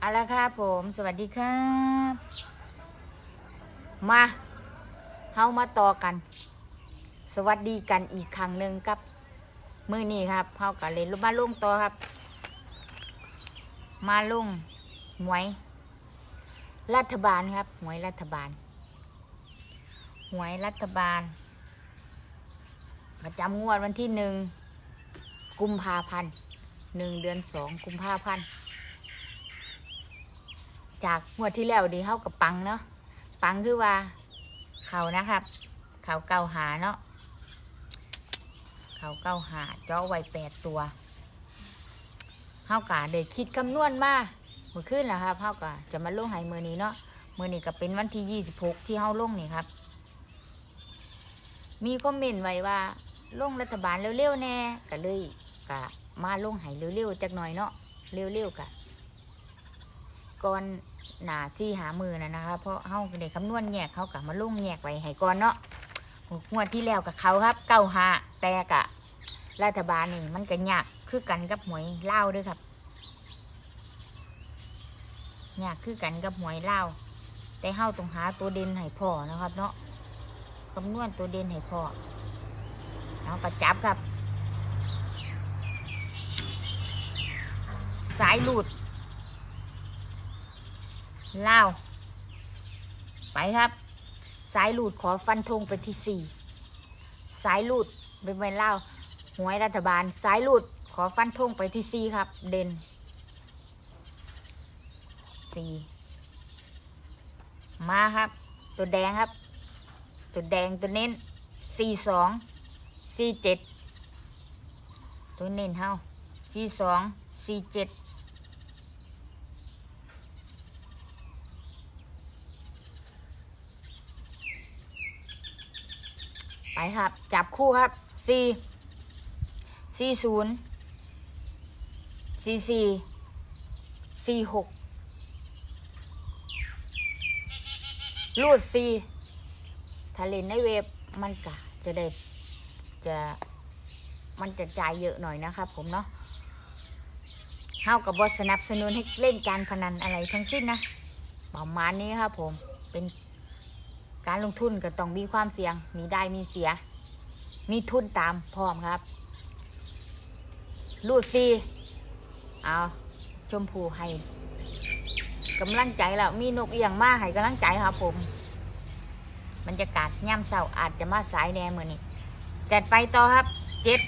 เอาละครับผม สวัสดีครับ มาเฮามาต่อกัน สวัสดีกันอีกครั้งหนึ่งครับ มือนี้ครับเฮากันเลยนมาลงต่อครับ มาลงหวย รัฐบาลครับหวยรัฐบาลหวยรัฐบาล ประจำงวดวันที่หนึ่งกุมภาพันธ์หนึ่งเดือนสองกุมภาพันธ์ จากงวดที่แล้วดีเข้ากับปังเนาะปังคือว่า เขานะครับ เขาเก้าหาเนาะเขาเก้าหาเจาะไว้แปดตัวเฮากะเดี๋ยวคิดคำนวณมาเมื่อคืนแล้วครับเฮากะจะมาลงให้มือนี้เนาะมือนี้ก็เป็นวันที่ยี่สิบหกที่เฮาลงนี่ครับ มีคอมเมนต์ไว้ว่าลงรัฐบาลเร็วๆแน่ก็เลยกะมาลงให้เร็วๆจักหน่อยเนาะเร็วๆกะ ก่อนหนาซี่หามือนะนะคะ เพราะเฮาได้คำนวณแยกเขากับมาลุ่งแยกไว้ให้ก่อนเนาะงวดที่แล้วกับเขาครับเก้าหาแต่กะรัฐบาลนี่มันก็ยากคือกันกับหวยเล่าด้วยครับยากคือกันกับหวยเล่าแต่เฮาต้องหาตัวเด่นให้พ่อนะครับ เนาะคำนวณตัวเด่นให้พ่อเอากระจับครับ สายหลุด ล่าว ไปครับ สายหลุดขอฟันธงไปที่สี่สายหลุดเป็นเป็นเล่าวหวยรัฐบาล สายหลุดขอฟันธงไปที่สี่ครับ เด่นสี่มาครับ ตัวแดงครับ ตัวแดงตัวเน้นสี่สองสี่เจ็ดตัวเน้นเฮาสี่สองสี่เจ็ด ไปครับ จับคู่ครับสี่สี่ศูนย์สี่สี่สี่หกรูดสี่ถ้าเล่นในเว็บมันกะจะได้จะมันจะจ่ายเยอะหน่อยนะครับผมเนาะเฮากับบสนับสนุนให้เล่นการพนันอะไรทั้งสิ้นนะ ประมาณนี้ครับผมเป็น การลงทุนก็ต้องมีความเสี่ยง มีได้มีเสีย มีทุนตามพร้อมครับลูดซีเอาชมพูให้กำลังใจแล้วมีนกเอียงมาให้กำลังใจครับผมบรรยากาศย่ำเศร้าอาจจะมาสายแน่มือนี้จัดไปต่อครับเจ็ด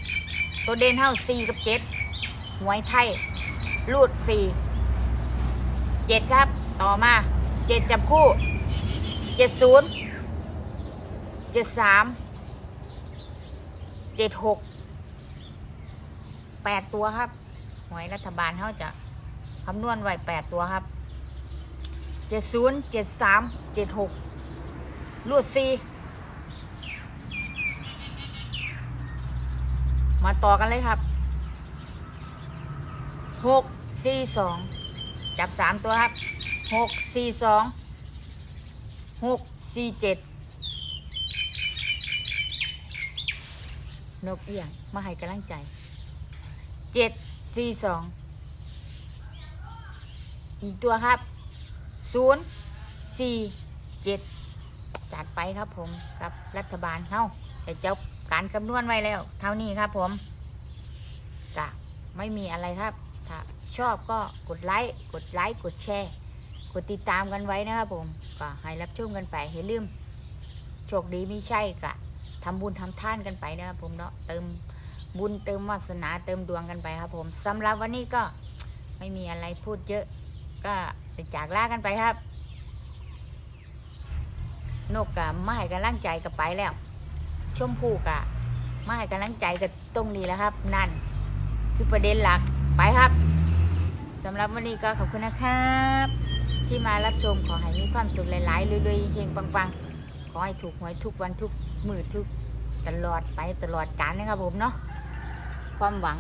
ตัวเด่นเท่าสี่กับเจ็ดหวยไทยลูดสี่เจ็ดครับ ต่อมาเจ็ดจับคู่เจ็ดศูนย์ เจ็ดสามเจ็ดหกแปดตัวครับ หวยรัฐบาลเขาจะคำนวณไว้แปดตัวครับเจ็ดศูนย์เจ็ดสามเจ็ดหกลูดซีมาต่อกันเลยครับหกสี่สองจับสามตัวครับหกสี่สองหกสี่เจ็ด นกเอียง มาให้กำลังใจเจ็ดสี่สองอีกตัวครับศูนย์สี่เจ็ดจัดไปครับผมกับรัฐบาลเท่าแต่เจ้าการคำนวณไว้แล้ว เท่านี้ครับผมกะไม่มีอะไรครับ ถ้าชอบก็กดไลค์กดไลค์กดแชร์ กดติดตามกันไว้นะครับผม ก็ให้รับชมกันไปอย่าลืมโชคดีไม่ใช่กะ ทำบุญทำท่านกันไปนะครับผมเนาะเติมบุญเติมวาสนาเติมดวงกันไปครับผมสำหรับวันนี้ก็ไม่มีอะไรพูดเยอะ ก็ไปจากลากันไปครับ นกกะมาให้กำลังใจกับไปแล้ว ชมพูกะมาให้กำลังใจกับตรงนี้แล้วครับ นั่นคือประเด็นหลักไปครับสำหรับวันนี้ก็ขอบคุณนะครับ ที่มารับชมขอให้มีความสุขหลายๆรวยๆเฮงปังๆ ขอให้ถูกหวยทุกวันทุก มือทุกตลอดไปตลอดกาลนะครับผมเนาะความหวัง